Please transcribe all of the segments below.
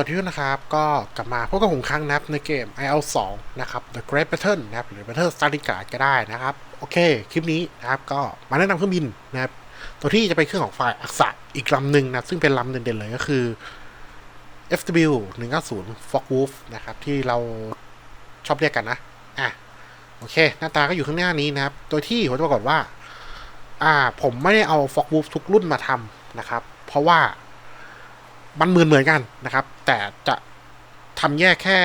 วัสดีทุกนะครับ ก็กลับมาพบกับผมครั้งนะครับในเกม IL 2 นะครับ The Great Battle นะครับ หรือ Battle s t a r i g a r d ก็ได้นะครับ โอเค คลิปนี้นะครับก็มาแนะนำเครื่องบินนะครับ ตัวที่จะเป็นเครื่องของฝ่ายอักษะอีกลำหนึ่งนะ ซึ่งเป็นลำเด่นๆเลยก็คือ FW 190 Focke Wolf นะครับ ที่เราชอบเรียกกันนะ อะ โอเค หน้าตาก็อยู่ข้างหน้านี้นะครับโดยที่ผมจะบอกก่อนว่า อ่า ผมไม่ได้เอา Focke Wolf ทุกรุ่นมาทำนะครับ เพราะว่า มันเหมือนเหมือนกันนะครับ แต่จะทำแยกแค่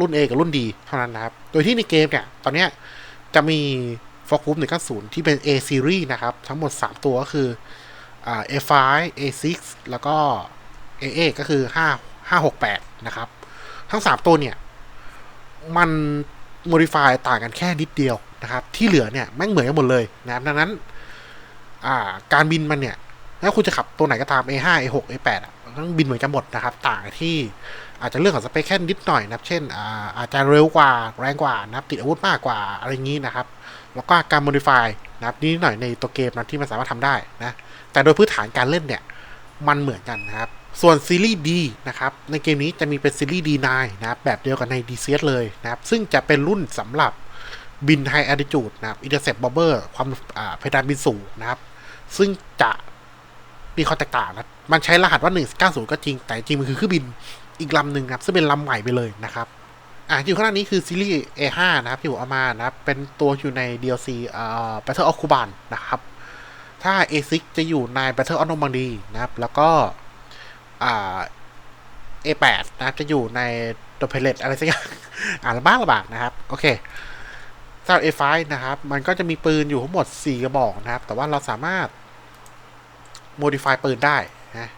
รุ่น A กับรุ่น D เท่านั้นนะครับ โดยที่ในเกมเนี่ย ตอนนี้จะมี f o c u s 190ที่เป็น A series นะครับ ทั้งหมด 3 ตัวก็คืออ่า A5 A6 แล้วก็ AA ก็คือ 5 568 นะครับ ทั้ง 3 ตัวเนี่ย มัน modify ต่างกันแค่นิดเดียวนะครับ ที่เหลือเนี่ยแม่งเหมือนกันหมดเลยนะครับ ดังนั้นการบินมันเนี่ยถ้าคุณจะขับตัวไหนก็ตาม A5 A6 A8 อะ มันต้องบินเหมือนกันหมดนะครับ ต่างที่อาจจะเรื่องของสเปคแค่นิดหน่อยนะครับ เช่นอาจจะเร็วกว่าแรงกว่านะครับ ติดอาวุธมากกว่าอะไรอย่างนี้นะครับ แล้วก็การ modify นะครับนิดหน่อยในตัวเกมนะที่มันสามารถทำได้นะ แต่โดยพื้นฐานการเล่นเนี่ยมันเหมือนกันนะครับ ส่วนซีรีส์ D นะครับ ในเกมนี้จะมีเป็นซีรีส์ D9 นะครับ แบบเดียวกับใน DCS เลยนะครับ ซึ่งจะเป็นรุ่นสำหรับบิน High Altitude นะครับ Intercept Bomber ความอ่าเพดานบินสูงนะครับ ซึ่งจะ มีความแตกต่างนะมันใช้รหัสว่า 190 ก็จริง แต่จริงมันคือเครื่องบินอีกลำหนึ่งครับ ซึ่งเป็นลำใหม่ไปเลยนะครับ อ่าอยู่ข้างหน้านี้คือซีรีส์ A5 นะครับ ที่ผมเอามานะครับ เป็นตัวอยู่ใน DLC อ่า Battle of Kuban นะครับ ถ้า A6 จะอยู่ใน Battle of Normandy นะครับ แล้วก็อ่า A8 นะครับจะอยู่ใน The Pellet อะไรสักอย่างอ่านลำบากลำบากนะครับ โอเคสำหรับ A5 นะครับ มันก็จะมีปืนอยู่ทั้งหมด 4 กระบอกนะครับ แต่ว่าเราสามารถ modify ปืนได้นะ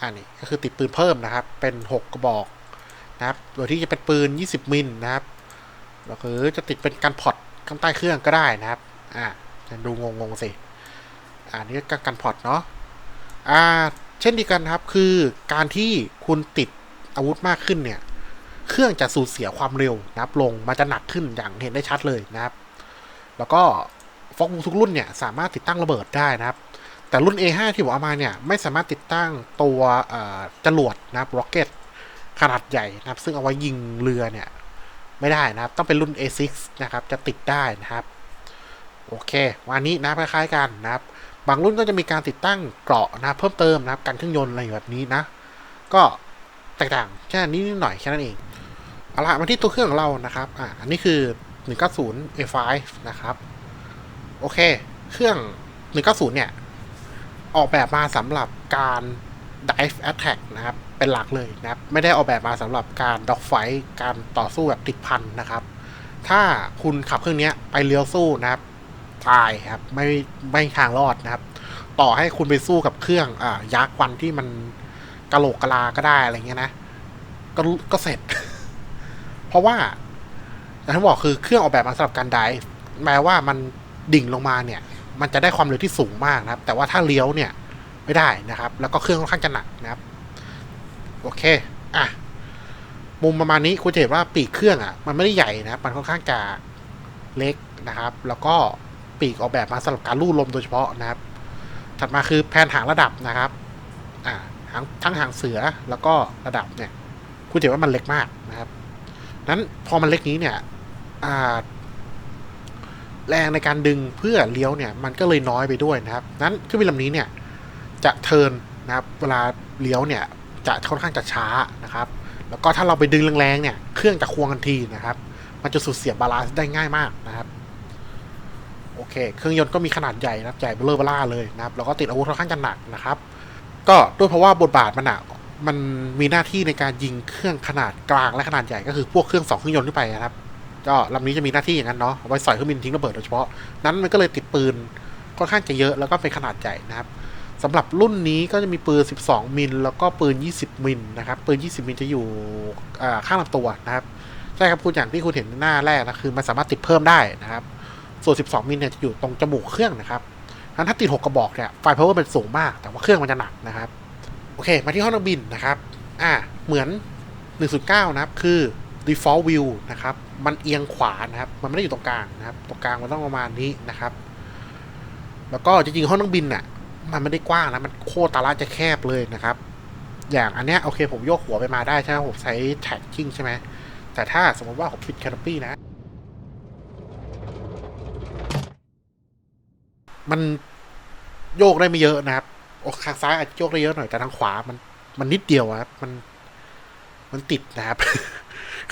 อันนี้ก็คือติดปืนเพิ่มนะครับ เป็น 6 กระบอกนะครับ โดยที่จะเป็นปืน 20 มิลนะครับแล้วคือจะติดเป็นกันพอตข้างใต้เครื่องก็ได้นะครับ อ่าดูงงๆสิ อ่านี่ก็กันพอตเนาะ อ่า เช่นเดียวกันครับ คือการที่คุณติดอาวุธมากขึ้นเนี่ย เครื่องจะสูญเสียความเร็วนะครับ ลง มันจะหนักขึ้นอย่างเห็นได้ชัดเลยนะครับ แล้วก็ฟอกทุกรุ่นเนี่ย สามารถติดตั้งระเบิดได้นะครับ แต่รุ่น A5 ที่ผมเอามาเนี่ยไม่สามารถติดตั้งตัวจรวดนะครับร็อกเก็ตขนาดใหญ่นะครับ ซึ่งเอาไว้ยิงเรือเนี่ย ไม่ได้นะครับ ต้องเป็นรุ่น A6 นะครับ จะติดได้นะครับ โอเค วันนี้นะคล้ายๆกันนะครับ บางรุ่นก็จะมีการติดตั้งเกราะนะเพิ่มเติมนะครับกันเครื่องยนต์อะไรแบบนี้นะ ก็แตกต่างแค่นี้นิดหน่อยแค่นั้นเองเอาละมาที่ตัวเครื่องของเรานะครับอ่าอันนี้คือ 190 A5 นะครับ โอเค เครื่อง 190 เนี่ย ออกแบบมาสำหรับการ dive attack นะครับ เป็นหลักเลยนะครับ ไม่ได้ออกแบบมาสำหรับการ dogfight การต่อสู้แบบติดพันนะครับ ถ้าคุณขับเครื่องนี้ไปเลี้ยวสู้นะครับตายครับไม่ไม่ทางรอดนะครับ ต่อให้คุณไปสู้กับเครื่องอ่ายักษ์ควันที่มันกะโหลกกะลาก็ได้อะไรเงี้ยนะก็ก็เสร็จ เพราะว่าอย่างที่บอกคือเครื่องออกแบบมาสำหรับการไดฟ์แม้ว่ามันดิ่งลงมาเนี่ย มันจะได้ความเร็วที่สูงมากนะครับ แต่ว่าถ้าเลี้ยวเนี่ยไม่ได้นะครับ แล้วก็เครื่องค่อนข้างจะหนักนะครับโอเคอะมุมประมาณนี้คุณจะเห็นว่าปีกเครื่องอะมันไม่ได้ใหญ่นะมันค่อนข้างจะเล็กนะครับ แล้วก็ปีกออกแบบมาสำหรับการลู่ลมโดยเฉพาะนะครับ ถัดมาคือแผนหางระดับนะครับอ่าหางทั้งหางเสือแล้วก็ระดับเนี่ยคุณจะเห็นว่ามันเล็กมากนะครับนั้นพอมันเล็กนี้เนี่ยอ่า แรงในการดึงเพื่อเลี้ยวเนี่ยมันก็เลยน้อยไปด้วยนะครับ นั้นเครื่องบินลำนี้เนี่ยจะเทินนะครับเวลาเลี้ยวเนี่ยจะค่อนข้างจะช้านะครับ แล้วก็ถ้าเราไปดึงแรงๆเนี่ยเครื่องจะควงกันทีนะครับ มันจะสูญเสียบาลานซ์ได้ง่ายมากนะครับโอเค เครื่องยนต์ก็มีขนาดใหญ่นะครับใหญ่เบลเลอเบล่าเลยนะครับ แล้วก็ติดอาวุธค่อนข้างจะหนักนะครับ ก็ด้วยเพราะว่าบทบาทมันอะมันมีหน้าที่ในการยิงเครื่องขนาดกลางและขนาดใหญ่ก็คือพวกเครื่องสองเครื่องยนต์ขึ้นไปนะครับ ก็ลำนี้จะมีหน้าที่อย่างนั้นเนาะไว้สอยเครื่องบินทิ้งระเบิดโดยเฉพาะ นั้นมันก็เลยติดปืนค่อนข้างจะเยอะแล้วก็เป็นขนาดใหญ่นะครับสำหรับรุ่นนี้ก็จะมีปืน 12 มิล แล้วก็ปืน 20 มิลนะครับ ปืน 20 มิลจะอยู่ข้างลำตัวนะครับ ใช่ครับคุณอย่างที่คุณเห็นหน้าแรกนะคือมันสามารถติดเพิ่มได้นะครับ ส่วน 12 มิลเนี่ยจะอยู่ตรงจมูกเครื่องนะครับงั้นถ้าติด 6 กระบอกเนี่ยไฟพาวเวอร์มันสูงมาก แต่ว่าเครื่องมันจะหนักนะครับ โอเค มาที่ห้องนักบินนะครับ อ่า เหมือน 109 นะครับ คือ default view นะครับ มันเอียงขวานะครับ มันไม่ได้อยู่ตรงกลางนะครับ ตรงกลางมันต้องประมาณนี้นะครับ แล้วก็จริงๆห้องนักบินน่ะ มันไม่ได้กว้างนะ มันโคตรตาละจะแคบเลยนะครับ อย่างอันเนี้ยโอเคผมโยกหัวไปมาได้ใช่ไหมผมใช้แท็กกิ้งใช่ไหม แต่ถ้าสมมติว่าผมปิดแคนปี้นะ มันโยกได้ไม่เยอะนะครับโอ้ข้างซ้ายอาจจะโยกได้เยอะหน่อยแต่ทางขวามันมันนิดเดียวอะครับมันมันติดนะครับ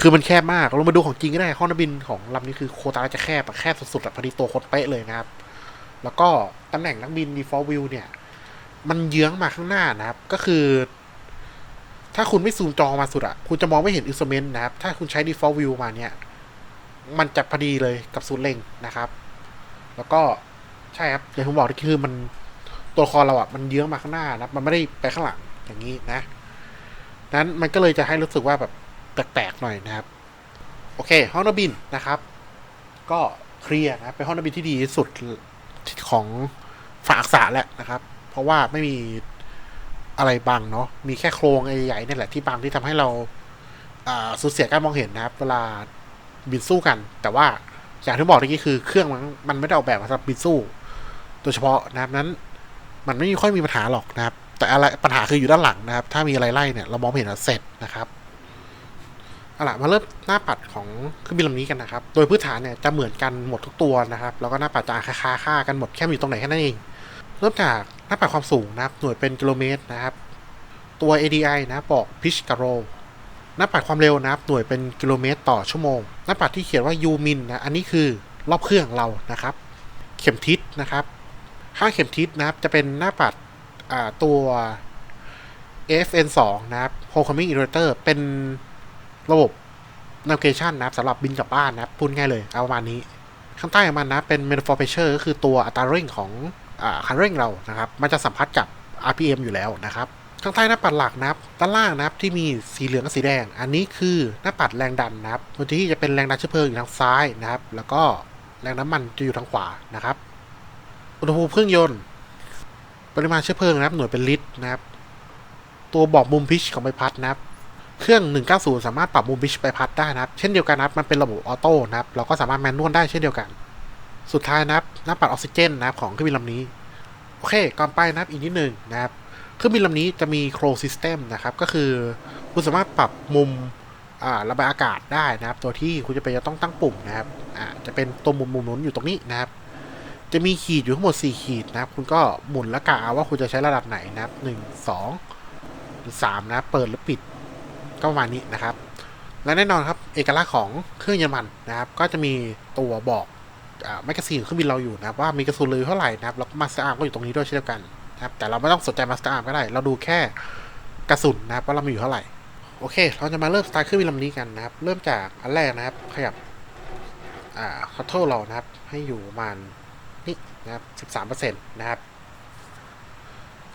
คือมันแคบมากเรามาดูของจริงก็ได้ห้องนักบินของลำนี้คือโคตาจะแคบอะแคบสุดๆอะพอดีตัวโคตรเป๊ะเลยนะครับ แล้วก็ตำแหน่งนักบิน default view เนี่ย มันเยื้องมาข้างหน้านะครับ ก็คือ ถ้าคุณไม่ซูมจอมาสุดอะคุณจะมองไม่เห็นอินสเมนต์นะครับ ถ้าคุณใช้ default view มาเนี่ย มันจะพอดีเลยกับศูนย์เล็งนะครับ แล้วก็ใช่ครับอย่างที่ผมบอกนี่คือมันตัวครเราอะมันเยื้องมาข้างหน้านะมันไม่ได้ไปข้างหลังอย่างนี้นะนั้นมันก็เลยจะให้รู้สึกว่าแบบ แปลกๆหน่อยนะครับ โอเคห้องนักบินนะครับ ก็เคลียร์นะเป็นห้องนักบินที่ดีที่สุดของฝากษาแหละนะครับ เพราะว่าไม่มีอะไรบังเนาะมีแค่โครงใหญ่ๆนี่แหละที่บังที่ทำให้เราสูญเสียการมองเห็นนะครับ เวลาบินสู้กัน แต่ว่าอย่างที่บอกเมื่อกี้คือเครื่องมันมันไม่ได้ออกแบบมาสำหรับบินสู้ โดยเฉพาะนะครับนั้น มันไม่ค่อยมีปัญหาหรอกนะครับ แต่อะไรปัญหาคืออยู่ด้านหลังนะครับ ถ้ามีอะไรไล่เนี่ยเรามองเห็นเสร็จนะครับ เอาล่ะมาเริ่มหน้าปัดของเครื่องบินลำนี้กันนะครับ โดยพื้นฐานเนี่ยจะเหมือนกันหมดทุกตัวนะครับ แล้วก็หน้าปัดจะคาค่ากันหมดแค่มีตรงไหนแค่นั้นเอง เริ่มจากหน้าปัดความสูงนะครับ หน่วยเป็นกิโลเมตรนะครับ ตัว ADI นะบอก pitch กับ roll หน้าปัดความเร็วนะครับ หน่วยเป็นกิโลเมตรต่อชั่วโมง หน้าปัดที่เขียนว่า u min นะ อันนี้คือรอบเครื่องเรานะครับ เข็มทิศนะครับ ข้างเข็มทิศนะครับ จะเป็นหน้าปัดอ่าตัว FN 2 นะครับ Homecoming Indicator เป็น ระบบ navigation นะครับสำหรับบินกลับบ้านนะครับพูดง่ายเลยเอาประมาณนี้ข้างใต้ของมันนะเป็น manifold pressure ก็คือตัวอัตราเร่งของอคันเร่งเรานะครับ มันจะสัมผัสกับ RPM อยู่แล้วนะครับ ข้างใต้หน้าปัดหลักนะครับด้านล่างนะครับที่มีสีเหลืองกับสีแดง อันนี้คือหน้าปัดแรงดันนะครับบนที่จะเป็นแรงดันเชื้อเพลิงอยู่ทางซ้ายนะครับ แล้วก็แรงน้ำมันจะอยู่ทางขวานะครับ อุณหภูมิเครื่องยนต์ ปริมาณเชื้อเพลิงนะครับ หน่วยเป็นลิตรนะครับ ตัวบอกมุมพิชของใบพัดนะครับ เครื่อง 190 สามารถปรับมุมพิชใบพัดได้นะครับ เช่นเดียวกันนะครับ มันเป็นระบบออโต้นะครับ เราก็สามารถแมนนวลได้เช่นเดียวกัน สุดท้ายนะครับน้าปัดออกซิเจนนะครับของเครื่องบินลำนี้ โอเค ก่อนไปนะครับอีกนิดหนึ่งนะครับ เครื่องบินลำนี้จะมีโครซิสเต็มนะครับ ก็คือคุณสามารถปรับมุมระบายอากาศได้นะครับ ตัวที่คุณจะเป็นจะต้องตั้งปุ่มนะครับจะเป็นตัวมุมมุมนุนอยู่ตรงนี้นะครับ จะมีขีดอยู่ทั้งหมด 4 ขีดนะครับ คุณก็หมุนและกาว่าคุณจะใช้ระดับไหนนะครับ 1 2หรือ3นะ เปิดหรือปิด ก็ประมาณนี้นะครับ และแน่นอนครับเอกลักษณ์ของเครื่องเยอรมันนะครับ ก็จะมีตัวบอกอแมกกาซีนเครื่องบินเราอยู่นะครับว่ามีกระสุนเลยเท่าไหร่นะครับแล้วมาสเตอร์อาร์มก็อยู่ตรงนี้ด้วยเช่นเดียวกันนะครับแต่เราไม่ต้องสนใจมาสเตอร์อาร์มก็ได้ เราดูแค่กระสุนนะครับว่าเรามีอยู่เท่าไหร่โอเค เราจะมาเริ่มสตาร์เครื่องบินลำนี้กันนะครับ เริ่มจากอันแรกนะครับ ขยับ อ่าคัตเทิลเรานะครับ ให้อยู่ประมาณนี่นะครับ 13%นะครับ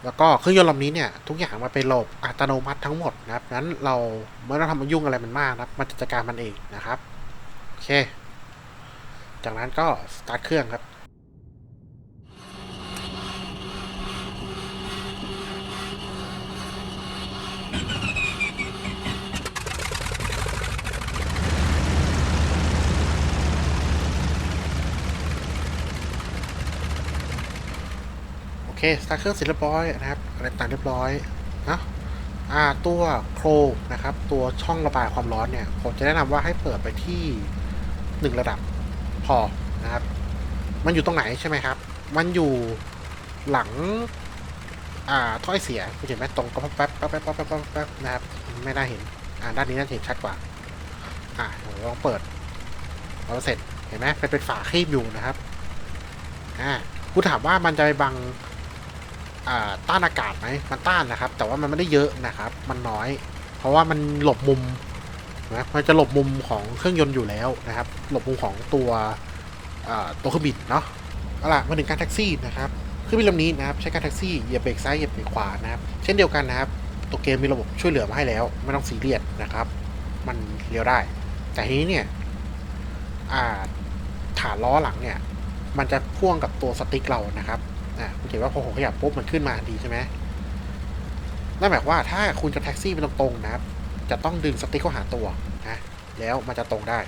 แล้วก็เครื่องยนต์ลำนี้เนี่ยทุกอย่างมันเป็นระบบอัตโนมัติทั้งหมดนะครับงั้นเราไม่ต้องทำมันยุ่งอะไรมันมากนะครับมันจัดการมันเองนะครับโอเค จากนั้นก็สตาร์ทเครื่องครับ โอ เคสตาร์เครื่องเสร็จเรียบร้อยนะครับอะไรต่างเรียบร้อยนะอ่าตัวโครนะครับ ตัวช่องระบายความร้อนเนี่ย ผมจะแนะนำว่าให้เปิดไปที่หนึ่งระดับพอนะครับ มันอยู่ตรงไหนใช่ไหมครับ มันอยู่หลังอ่าถ้อยเสียคุณเห็นไหมตรงก็แป๊บแป๊บแป๊บแป๊บแป๊บแป๊บแป๊บนะครับ ไม่น่าเห็น อ่าด้านนี้น่าจะเห็นชัดกว่า อ่าเดี๋ยวลองเปิดพอเสร็จเห็นไหมเป็นเป็นฝาคีบอยู่นะครับอ่าคุณถามว่ามันจะไปบัง ต้านอากาศไหมมันต้านนะครับ แต่ว่ามันไม่ได้เยอะนะครับ มันน้อย เพราะว่ามันหลบมุมนะมันจะหลบมุมของเครื่องยนต์อยู่แล้วนะครับ หลบมุมของตัวตัวเครื่องบินเนาะเอาล่ะมาถึงการแท็กซี่นะครับเครื่องบินลำนี้นะครับใช้การแท็กซี่เหยียบเบรกซ้ายเหยียบเบรกขวานะครับ เช่นเดียวกันนะครับ ตัวเกมมีระบบช่วยเหลือมาให้แล้ว ไม่ต้องซีเรียสนะครับ มันเลี้ยวได้ แต่ทีนี้เนี่ยฐานล้อหลังเนี่ย มันจะพ่วงกับตัวสติ๊กเรานะครับ อะคุณเห็นว่าพอผมขยับปุ๊บมันขึ้นมาดีใช่ไหมนั่นหมายความว่าถ้าคุณจะแท็กซี่ไปตรงๆนะครับ จะต้องดึงสติ๊กเข้าหาตัวนะแล้วมันจะตรงได้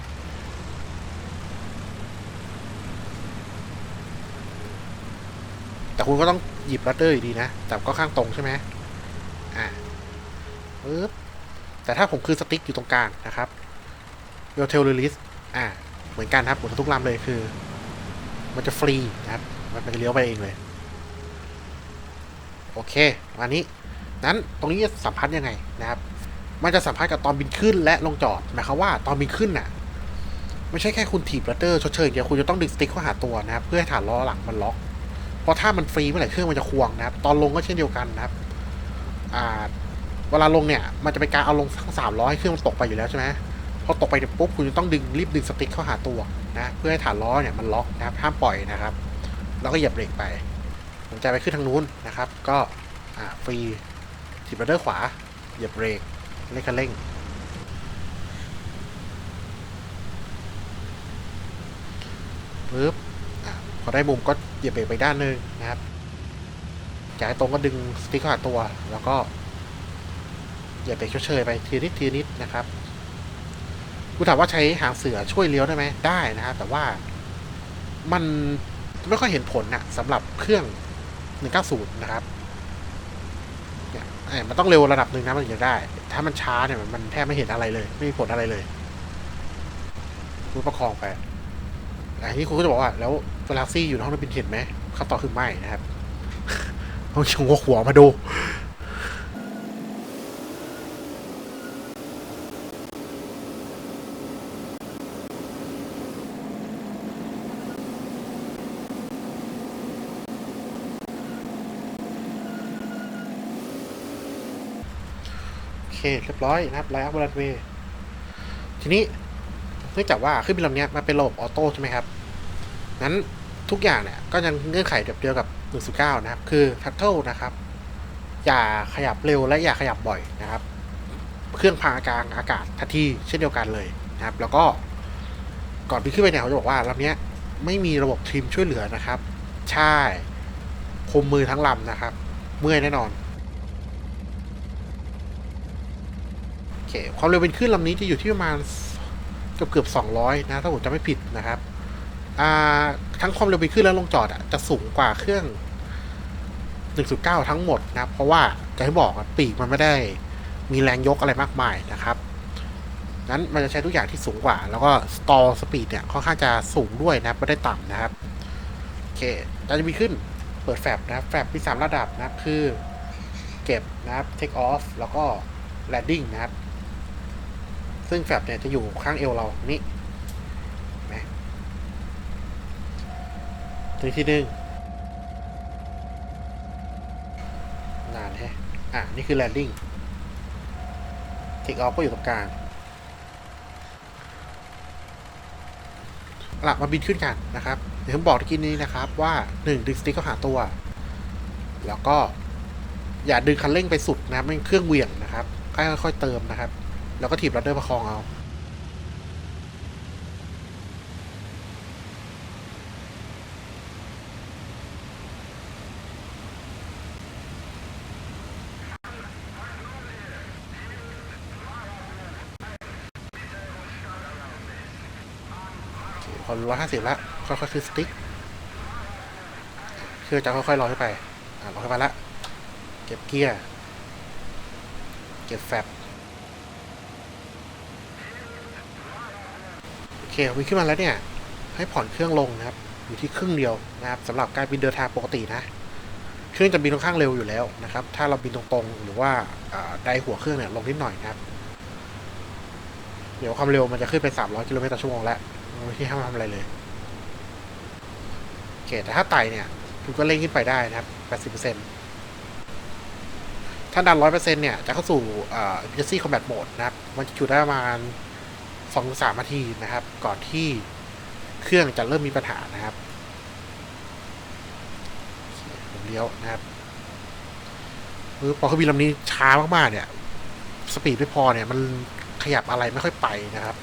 แต่คุณก็ต้องหยิบรัดเดอร์อยู่ดีนะ แต่ก็ข้างตรงใช่ไหมอ่าปึ๊บ แต่ถ้าผมคือสติ๊กอยู่ตรงกลางนะครับเวลเทลลิลิสอ่า เหมือนกันครับเหมือนทุกลำเลยคือ มันจะฟรีนะครับ มันมันจะเลี้ยวไปเองเลย โอเควันนี้ นั้นตรงนี้จะสัมพันธ์ยังไงนะครับ มันจะสัมพันธ์กับตอนบินขึ้นและลงจอด หมายความว่าตอนบินขึ้นน่ะ ไม่ใช่แค่คุณถีบรัตเตอร์ชดเชยอย่างเดียวคุณจะต้องดึงสติ๊กเข้าหาตัวนะครับ เพื่อให้ฐานล้อหลังมันล็อก เพราะถ้ามันฟรีเมื่อไหร่เครื่องมันจะควงนะครับ ตอนลงก็เช่นเดียวกันนะครับ อ่า เวลาลงเนี่ย มันจะเป็นการเอาลงทั้งสามล้อให้เครื่องมันตกไปอยู่แล้วใช่ไหมพอตกไปเสร็จปุ๊บคุณจะต้องดึงรีบดึงสติ๊กเข้าหาตัวนะ เพื่อให้ฐานล้อเนี่ยมันล็อกนะครับ ห้ามปล่อยนะครับ แล้วก็เหยียบเบรกไป ผมจไปขึ้นทางนู้นนะครับ ก็ฟรีถีบรัตเตอร์ขวา เหยียบเบรกเล่นคันเร่งปึ๊บอพอได้มุมก็เหยียบเบรกไปด้านหนึ่งนะครับจากให้ตรงก็ดึงสติ๊กเข้าหาตัว แล้วก็เหยียบเบรกเฉยๆไปทีนิดทีนิดนะครับกูถามว่าใช้หางเสือช่วยเลี้ยวได้ไหมได้นะครับแต่ว่ามันไม่ค่อยเห็นผลนะสำหรับเครื่อง 190 นะครับเนี่ยมันต้องเร็วระดับหนึ่งนะมันถึงจะได้ ถ้ามันช้าเนี่ยมันแทบไม่เห็นอะไรเลย ไม่มีผลอะไรเลยคุณประคองไปอันนี้คุณก็จะบอกว่า แล้วกาแล็กซี่อยู่ในห้องนักบินเห็นไหมคำตอบคือไม่นะครับต้องชงหัวมาดู โอ เคเรียบร้อยนะครับไลน์อัพบรันเวย์ทีนี้เนื่องจากว่าเครื่องบินลำนี้มันเป็นระบบออโต้ใช่ไหมครับนั้นทุกอย่างเนี่ยก็ยังเงื่อนไขแบบเดียวกับ109นะครับ คือทัตเทิลนะครับ อย่าขยับเร็วและอย่าขยับบ่อยนะครับ เครื่องพางอากาศอากาศทันทีเช่นเดียวกันเลยนะครับ แล้วก็ก่อนบินขึ้นไปเนี่ยเขาจะบอกว่าลำนี้ไม่มีระบบทริมช่วยเหลือนะครับ ใช่คมมือทั้งลำนะครับ เมื่อยแน่นอน โอเคความเร็วเป็นขึ้นลำนี้จะอยู่ที่ประมาณเกือบเกือบสองร้อยนะ ถ้าผมจำไม่ผิดนะครับ ทั้งความเร็วไปขึ้นและลงจอดอะจะสูงกว่าเครื่อง 1.9 ทั้งหมดนะ เพราะว่าจะให้บอกปีกมันไม่ได้มีแรงยกอะไรมากมายนะครับนั้นมันจะใช้ทุกอย่างที่สูงกว่า แล้วก็สตอลสปีดเนี่ยค่อนข้างจะสูงด้วยนะไม่ได้ต่ำนะครับ โอเคเราจะมีขึ้นเปิดแฟบนะครับแฟบมี 3 ระดับนะคือ เก็บนะครับ take off แล้วก็ landing นะครับ ซึ่งแฟบเนี่ยจะอยู่ข้างเอวเรานี่นไหมตัวที่หนึ่งนานแฮะอะ นี่คือ landing take off ก็อยู่ตรงกลางหลับมาบินขึ้นกันนะครับ เดี๋ยวผมบอกตะกี้นี้นะครับว่าหนึ่งดึงสติ๊กเข้าหาตัว แล้วก็อย่าดึงคันเร่งไปสุดนะไม่งั้นเครื่องเหวี่ยงนะครับค่อยๆเติมนะครับ แล้วก็ถีบรัดเดอร์ประคองเอาพอร้อยห้าสิบแล้วค่อยๆคือสติ๊กคือจะค่อยๆลอยขึ้นไปอ่าลอยขึ้นไปละ เก็บเกียร์ เก็บแฟบ โอเควิ่งขึ้นมาแล้วเนี่ย ให้ผ่อนเครื่องลงนะครับ อยู่ที่ครึ่งเดียวนะครับสำหรับการบินเดินทางปกตินะ เครื่องจะบินค่อนข้างเร็วอยู่แล้วนะครับ ถ้าเราบินตรงๆ หรือว่าได้หัวเครื่องเนี่ยลงนิดหน่อยนะครับ เดี๋ยวความเร็วมันจะขึ้นไป 300 กิโลเมตรต่อชั่วโมงแล้วไม่ที่ห้ามทำอะไรเลยโอเคแต่ถ้าไต่เนี่ยคุณก็เร่งขึ้นไปได้นะครับ 80%ถ้าดัน 100%เนี่ย จะเข้าสู่อ่า emergency combat mode นะครับ มันจะอยู่ได้ประมาณ 2-3นาทีนะครับ ก่อนที่เครื่องจะเริ่มมีปัญหานะครับเคผมเลี้ยวนะครับคือพอเครื่องบินลำนี้ช้ามากๆ เนี่ย สปีดไม่พอเนี่ย มันขยับอะไรไม่ค่อยไปนะครับ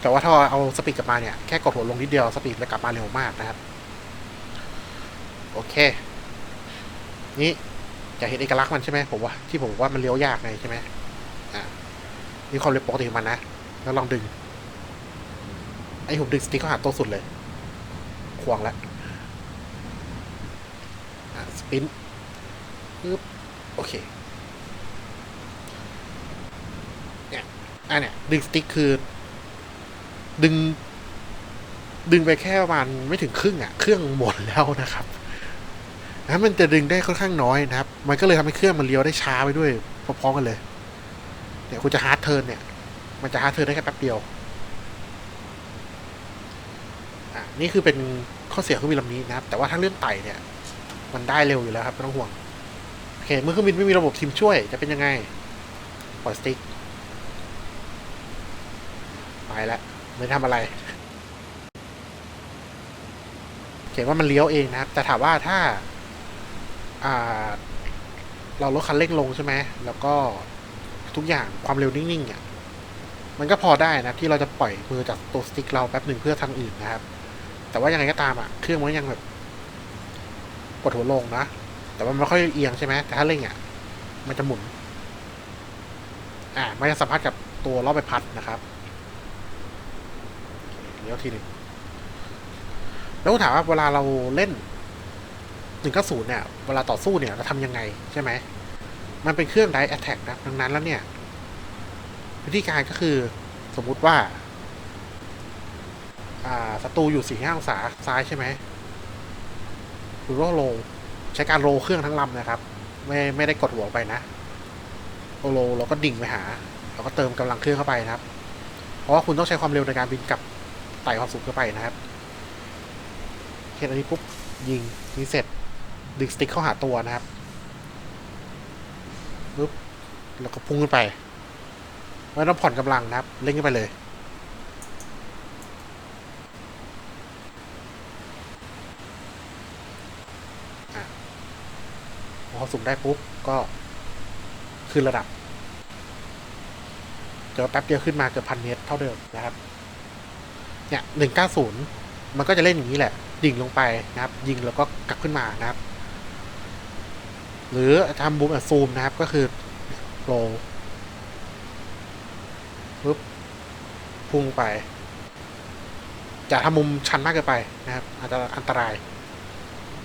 แต่ว่าถ้าเอาสปีดกลับมาเนี่ย แค่กดหัวลงนิดเดียวสปีดจะกลับมาเร็วมากนะครับ โอเค นี่อยากเห็นเอกลักษณ์มันใช่ไหมผมว่าที่ผมว่ามันเลี้ยวยากไงใช่ไหม นี่ความเร็วปกติของมันนะ แล้วลองดึง ไอ้ผมดึงสติ๊กเข้าหาตัวสุดเลย ควงแล้วสปินปึ๊บโอเค เนี่ยอันเนี้ยดึงสติ๊กคือ ดึง ดึงไปแค่ประมาณไม่ถึงครึ่งอะ่ะ เครื่องหมดแล้วนะครับนะมันจะดึงได้ค่อนข้างน้อยนะครับ มันก็เลยทำให้เครื่องมันเลี้ยวได้ช้าไปด้วยพร้อมกันเลย เนี่ยคุณจะฮาร์ดเทิร์นเนี่ย มันจะฮาร์ดเทิร์นได้แค่แป๊บเดียว อะนี่คือเป็นข้อเสียของเครื่องบินลำนี้นะครับ แต่ว่าถ้าเรื่องไต่เนี่ย มันได้เร็วอยู่แล้วครับไม่ต้องห่วง โอเค เมื่อเครื่องบินไม่มีระบบทีมช่วย จะเป็นยังไงปล่อยสติ๊กไปแล้วไม่ทำอะไรเขียนว่ามันเลี้ยวเองนะครับ แต่ถามว่าถ้า อ่า เราลดคันเร่งลงใช่ไหม แล้วก็ ทุกอย่างความเร็วนิ่งๆอะมันก็พอได้นะที่เราจะปล่อยมือจากตัวสติ๊กเราแป๊บหนึ่งเพื่อทางอื่นนะครับ แต่ว่ายังไงก็ตามอะเครื่องมันยังแบบกดหัวลงนะแต่ว่ามันไม่ค่อยเอียงใช่ไหมแต่ถ้าเร่งอะมันจะหมุน อ่ามันจะสัมผัสกับตัวรอบใบพัดนะครับเลี้ยวทีหนึงแล้วถามว่าเวลาเราเล่นหนึ่งก้าศูนย์เนี่ย เวลาต่อสู้เนี่ยเราทำยังไงใช่ไหม มันเป็นเครื่องไดแอ t แทกนะดังนั้นแล้วเนี่ย วิธีการก็คือสมมุติว่า อ่าศัตรูอยู่สี่ห้าองศาซ้ายใช่ไหมคุณก็โรลใช้การโรลเครื่องทั้งลำนะครับ ไม่ไม่ได้กดหัวไปนะโรลเราก็ดิ่งไปหาเราก็เติมกำลังเครื่องเข้าไปนะครับ เพราะว่าคุณต้องใช้ความเร็วในการบินกลับไต่ความสูงเข้าไปนะครับเห็นอันนี้ปุ๊บยิงยิงเสร็จดึงสติ๊กเข้าหาตัวนะครับ ปุ๊บแล้วก็พุ่งขึ้นไปไม่ต้องผ่อนกำลังนะครับ เล่นขึ้นไปเลย พอสูงได้ปุ๊บ ก็ขึ้นระดับเจอแป๊บเดียวขึ้นมาเกือบพันเมตรเท่าเดิมนะครับ เนี่ยหนึ่งเก้าศูนย์มันก็จะเล่นอย่างนี้แหละ ดิ่งลงไปนะครับ ยิงแล้วก็กลับขึ้นมานะครับ หรือทำบูมซูมนะครับก็คือโรลปุ๊บพุ่งไป จะทำมุมชันมากเกินไปนะครับ อาจจะอันตราย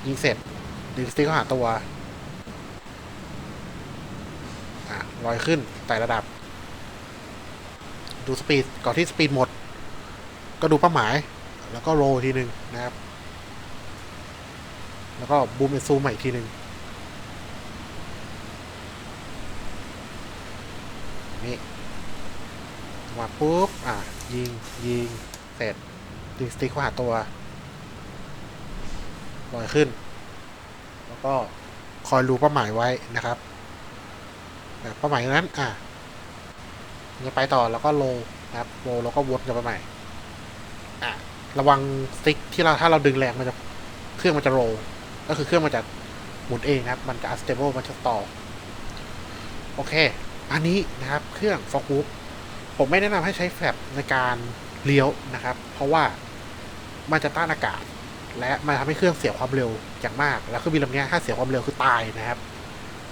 ยิงเสร็จดึงสติ๊กเข้าหาตัวอะลอยขึ้นไต่ระดับ ดูสปีดก่อนที่สปีดหมด ก็ดูเป้าหมาย แล้วก็โรทีหนึ่งนะครับ แล้วก็บูมเอนซูมใหม่อีกทีหนึ่งนี่มา ปุ๊บ อะ ยิง ยิง เสร็จดึงสติ๊กเข้าหาตัวลอยขึ้น แล้วก็คอยรู้เป้าหมายไว้นะครับแบบเป้าหมายนั้น อะจะไปต่อแล้วก็โลนะครับโลแล้วก็วนกลับไปใหม่ อะ ระวังสติ๊กที่เราถ้าเราดึงแรงมันจะเครื่องมันจะโรลก็คือเครื่องมันจะหมุนเองนะครับ มันจะ unstable มันจะต่อ โอเค อันนี้นะครับ เครื่องฟอกวูฟ ผมไม่แนะนำให้ใช้แฟลปในการเลี้ยวนะครับ เพราะว่ามันจะต้านอากาศ และมันทำให้เครื่องเสียความเร็วอย่างมาก แล้วเครื่องบินลำนี้ถ้าเสียความเร็วคือตายนะครับ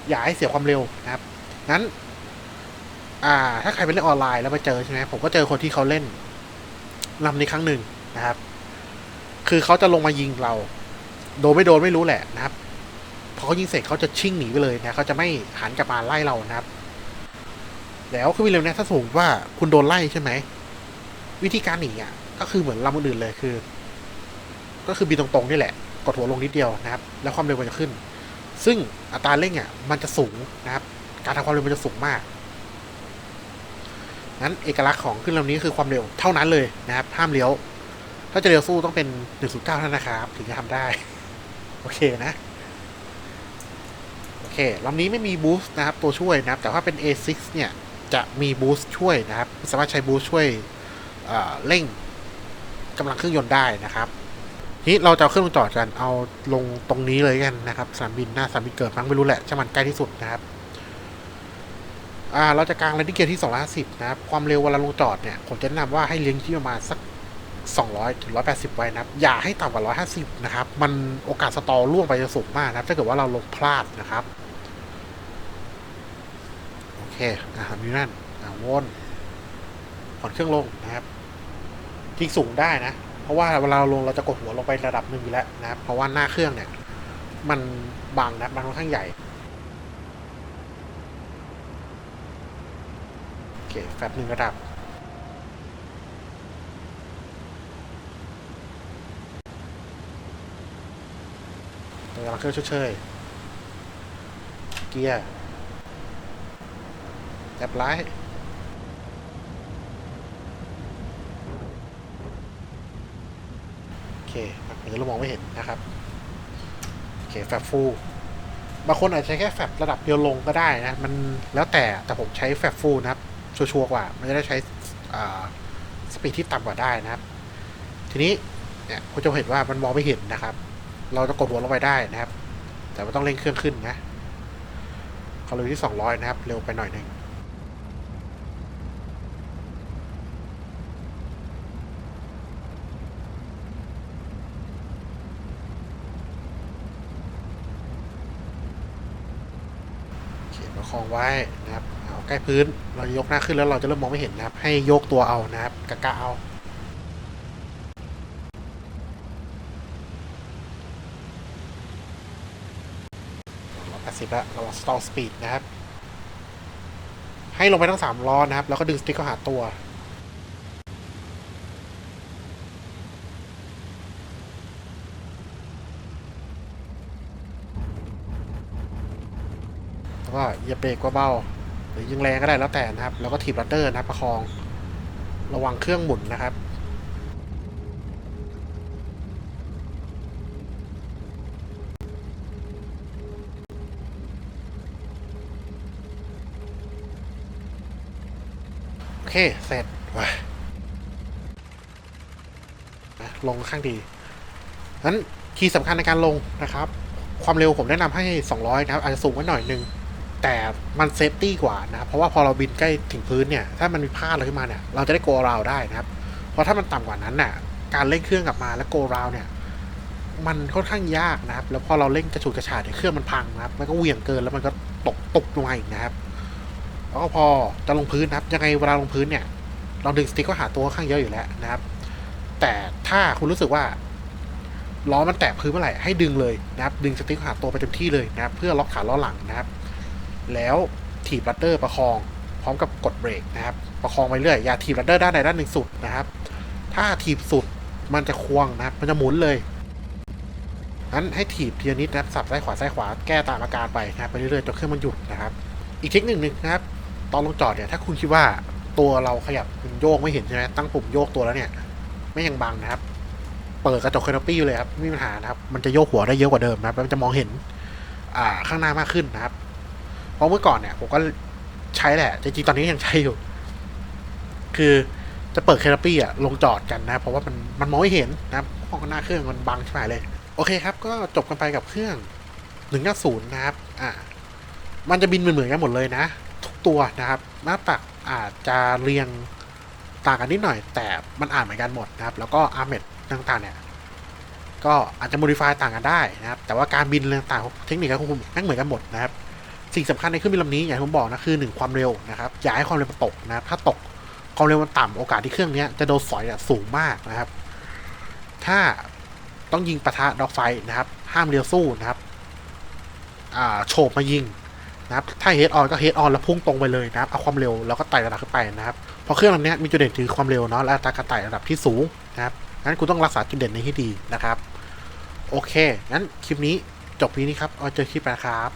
อย่าให้เสียความเร็วนะครับนั้น อ่า ถ้าใครไปเล่นออนไลน์แล้วมาเจอใช่ไหมผมก็เจอคนที่เขาเล่นลำนี้ครั้งหนึ่งนะครับ คือเขาจะลงมายิงเรา โดนไม่โดนไม่รู้แหละนะครับพอเขายิงเสร็จเขาจะชิ่งหนีไปเลยนะเขาจะไม่หันกลับมาไล่เรานะครับ แล้วคือวินเร็วนี่ถ้าสมมติว่าคุณโดนไล่ใช่ไหม วิธีการหนีอะ ก็คือเหมือนลำอื่นๆเลยคือ ก็คือบินตรงๆนี่แหละ กดหัวลงนิดเดียวนะครับ แล้วความเร็วมันจะขึ้น ซึ่งอัตราเร่งอะ มันจะสูงนะครับ การทำความเร็วมันจะสูงมากนั้นเอกลักษณ์ของขึ้นลำนี้คือความเร็วเท่านั้นเลยนะครับห้ามเลี้ยว ถ้าจะเลี้ยวสู้ต้องเป็น109เท่านั้นนะครับ ถึงจะทำได้ โอเคนะโอเคลำนี้ไม่มีบูสต์นะครับ ตัวช่วยนะครับ แต่ว่าเป็น A6 เนี่ย จะมีบูสต์ช่วยนะครับ สามารถใช้บูสต์ช่วยเเร่งกำลังเครื่องยนต์ได้นะครับนี้เราจะเอาเครื่องลงจอดกัน เอาลงตรงนี้เลยกันนะครับสนามบินหน้าสนามบินเกิดมั้งไม่รู้แหละช่างมันใกล้ที่สุดนะครับอ่าเราจะกางแลนดิ้เกียร์ที่ 250 นะครับ ความเร็วเวลาลงจอดเนี่ย ผมจะแนะนำว่าให้เลี้ยงที่ประมาณสัก 200ถึง180 ไว้นะครับ อย่าให้ต่ำกว่า 150 นะครับ มันโอกาสสตอล่วงไปจะสูงมากนะครับ ถ้าเกิดว่าเราลงพลาดนะครับ เคอ่ามีนั่นอ่าวนผ่อนเครื่องลงนะครับจริงสูงได้นะ เพราะว่าเวลาลงเราจะกดหัวลงไประดับหนึ่งอยู่แล้วนะครับ เพราะว่าหน้าเครื่องเนี่ย มันบางนะมันค่อนข้างใหญ่โอเคแฟบหนึ่งระดับกำลังเครื่องเชยเกียร์ แอบไลท์โอเคมันจะเรามองไม่เห็นนะครับโอเคแฟบฟูลบางคนอาจจะใช้แค่แฟบระดับเดียวลงก็ได้นะ มันแล้วแต่แต่ผมใช้แฟบฟูลนะครับ ชัวร์กว่า มันจะได้ใช้สปีดที่ต่ำกว่าได้นะครับ ทีนี้เนี่ยคุณจะเห็นว่ามันมองไม่เห็นนะครับ เราจะกดหัวลงไปได้นะครับ แต่ว่าต้องเร่งเครื่องขึ้นนะเขาเลที่ 200 นะครับ เร็วไปหน่อยหนึ่ง ประคองไว้นะครับเอาใกล้พื้นเรายกหน้าขึ้นแล้วเราจะเริ่มมองไม่เห็นนะครับ ให้ยกตัวเอานะครับกะกะเอาร้อยแปดสิบล้วเราสตอลสปีดนะครับ ให้ลงไปทั้งสามล้อนะครับ แล้วก็ดึงสติ๊กเข้าหาตัว แล้วก็เหยียบเบรกเบา หรือยิงแรงก็ได้แล้วแต่นะครับ แล้วก็ถีบรัดเดอร์นะครับประคอง ระวังเครื่องหมุนนะครับโอเค เสร็จว้าลงข้างดีนั้นคีย์สำคัญในการลงนะครับ ความเร็วผมแนะนำให้ 200 นะครับ อาจจะสูงไว้หน่อยนึง แต่มันเซฟตี้กว่านะครับเพราะว่าพอเราบินใกล้ถึงพื้นเนี่ยถ้ามันมีพลาดอะไรขึ้นมาเนี่ยเราจะได้โกราวได้นะครับเพราะถ้ามันต่ำกว่านั้นน่ะการเร่งเครื่องกลับมาแล้วโกราวเนี่ยมันค่อนข้างยากนะครับ แล้วพอเราเร่งกระฉุดกระชากเนี่ยเครื่องมันพังนะครับมันก็เหวี่ยงเกินแล้วมันก็ตกตกลงมาอีกนะครับแล้วก็พอจะลงพื้นนะครับ ยังไงเวลาลงพื้นเนี่ย เราดึงสติ๊กก็หาตัวค่อนข้างเยอะอยู่แล้วนะครับ แต่ถ้าคุณรู้สึกว่าล้อมันแตะพื้นเมื่อไหร่ให้ดึงเลยนะครับ ดึงสติ๊กหาตัวไปเต็มที่เลยนะครับ เพื่อล็อกขาล้อหลังนะครับ แล้วถีบรัดเดอร์ประคอง พร้อมกับกดเบรกนะครับ ประคองไปเรื่อยอย่าถีบรัดเดอร์ด้านใดด้านหนึ่งสุดนะครับ ถ้าถีบสุดมันจะควงนะครับ มันจะหมุนเลยนั้นให้ถีบทีละนิดนะครับสับซ้ายขวาซ้ายขวาแก้ตามอาการไปนะครับไปเรื่อยๆจนเครื่องมันหยุดนะครับ อีกเทคนิคหนึ่งนะครับ ตอนลงจอดเนี่ยถ้าคุณคิดว่าตัวเราขยับมันโยกไม่เห็นใช่ไหมตั้งปุ่มโยกตัวแล้วเนี่ยไม่ยังบังนะครับ เปิดกระจกคานปี้เลยครับไม่มีปัญหานะครับ มันจะโยกหัวได้เยอะกว่าเดิมนะครับ มันจะมองเห็น อ่าข้างหน้ามากขึ้นนะครับ เพราะเมื่อก่อนเนี่ยผมก็ใช้แหละ จริงๆ ตอนนี้ยังใช้อยู่ คือจะเปิดคาปี้อะ ลงจอดกันนะ เพราะว่ามันมันมองไม่เห็นนะห้องหน้าเครื่องมันบังใช่ไหมเลย โอเคครับ ก็จบกันไปกับเครื่องหนึ่งศูนย์นะครับ อ่า มันจะบินเหมือนกันหมดเลยนะ ทุกตัวนะครับ หน้าตักอาจจะเรียงต่างกันนิดหน่อย แต่มันอ่านเหมือนกันหมดนะครับ แล้วก็อาร์เมดต่างๆ เนี่ย ก็อาจจะโมดิฟายต่างกันได้นะครับ แต่ว่าการบินเรื่องต่างๆเทคนิคการควบคุมแม่งเหมือนกันหมดนะครับ สิ่งสำคัญในเครื่องบินลำนี้อย่างที่ผมบอกนะคือหนึ่งความเร็วนะครับอย่าให้ความเร็วมันตกนะถ้าตกความเร็วมันต่ำโอกาสที่เครื่องนี้จะโดนสอยสูงมากนะครับ ถ้าต้องยิงปะทะดอกไฟนะครับ ห้ามเลี้ยวสู้นะครับโฉบมายิงนะครับถ้าเฮดออนก็เฮดออนแล้วพุ่งตรงไปเลยนะครับเอาความเร็วแล้วก็ไต่ระดับขึ้นไปนะครับเพราะเครื่องลำนี้มีจุดเด่นคือความเร็วเนาะและอัตราการไต่ระดับที่สูงนะครับงั้นคุณต้องรักษาจุดเด่นนี้ให้ดีนะครับ โอเคงั้นคลิปนี้จบนี้นี้ครับเอาเจอคลิปนะครับ